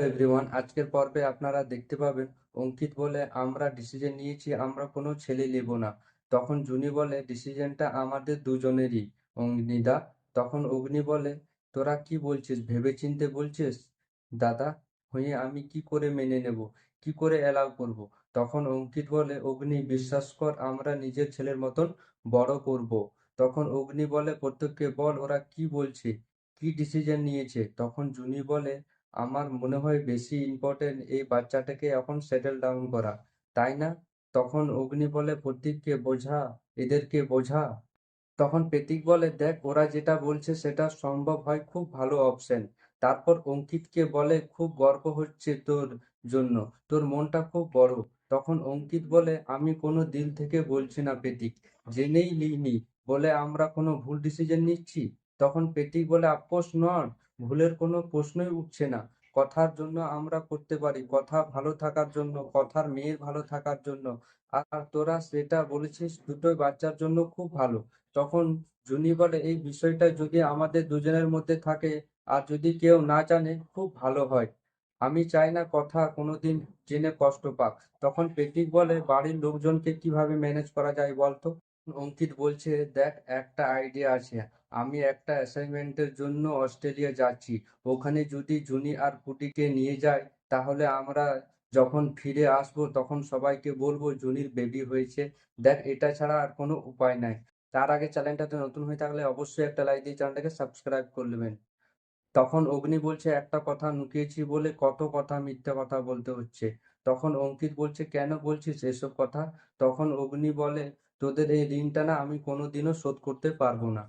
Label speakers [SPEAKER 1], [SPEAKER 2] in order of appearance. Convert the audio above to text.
[SPEAKER 1] Everyone আজকের পর্বে আপনারা দেখতে পাবেন, অঙ্কিত বলে, আমরা ডিসিশন নিয়েছি, আমরা কোনো ছেলে নেব না। তখন জুনি বলে ডিসিশনটা আমাদের দুজনেরই। অগ্নিদা, তখন অগ্নি বলে, তোরা কি বলছিস? ভেবেচিন্তে বলছিস? দাদা, হয়ে আমি কি করে মেনে নেব? কি করে অ্যালাউ করব? তখন অঙ্কিত বলে, অগ্নি, বিশ্বাস কর, আমরা নিজের ছেলের মতন বড় করব। তখন অগ্নি বলে, প্রত্যেককে বল, ওরা কি বলছে? কি ডিসিশন নিয়েছে? তখন জুনি বলে আমার মনে হয় বেশি ইম্পর্টেন্ট এই বাচ্চাটাকে এখন সেটেল ডাউন করা। তাই না? তখন অগ্নি বলে, প্রতীককে বোঝা, এদেরকে বোঝা। তখন প্রতীক বলে, দেখ, ওরা যেটা বলছে সেটা সম্ভব হয়, খুব ভালো অপশন তারপর অঙ্কিতকে বলে, খুব গর্ব হচ্ছে তোর জন্য, তোর মনটা খুব বড়। তখন অঙ্কিত বলে, আমি কোনো দিল থেকে বলছি না প্রতীক, জেনেই লিইনি বলে, আমরা কোনো ভুল ডিসিশন নিচ্ছি? তখন প্রতীক বলে আপোষ নন, ভুলের কোনো প্রশ্নই উঠছে না। কথার জন্য আমরা করতে পারি। কথা ভালো থাকার জন্য, কথার মেয়ের ভালো থাকার জন্য। আর তোরা সেটা বলেছিস দুটোই বাচ্চার জন্য খুব ভালো। তখন জুনি বলে, এই বিষয়টা যদি আমাদের দুজনের মধ্যে থাকে আর যদি কেউ না জানে, খুব ভালো হয়। আমি চাই না কথা কোনোদিন জেনে কষ্ট পাক। তখন প্রতীক বলে, বাড়ির লোকজনকে কীভাবে ম্যানেজ করা যায় বলতো? অঙ্কিত বলছে, দেখ, একটা আইডিয়া আছে। আমি একটা অ্যাসাইনমেন্টের জন্য অস্ট্রেলিয়া যাচ্ছি। ওখানে যদি জুনি আর পুটিকে নিয়ে যায়, তাহলে আমরা যখন ফিরে আসব, তখন সবাইকে বলব, জুনির বেবি হয়েছে। দেখ, এটা ছাড়া আর কোনো উপায় নাই। তার আগে চ্যানেলটাতে নতুন হয়ে থাকলে অবশ্যই একটা লাইক দিয়ে চ্যানেলটাকে সাবস্ক্রাইব করবেন তখন অগ্নি বলছে, একটা কথা লুকিয়েছি বলে কত কথা মিথ্যা কথা বলতে হচ্ছে? তখন অঙ্কিত বলছে, কেন বলছিস এসব কথা? তখন অগ্নি বলে তোদের এই ঋণটা না আমি কোনোদিনও শোধ করতে পারব না।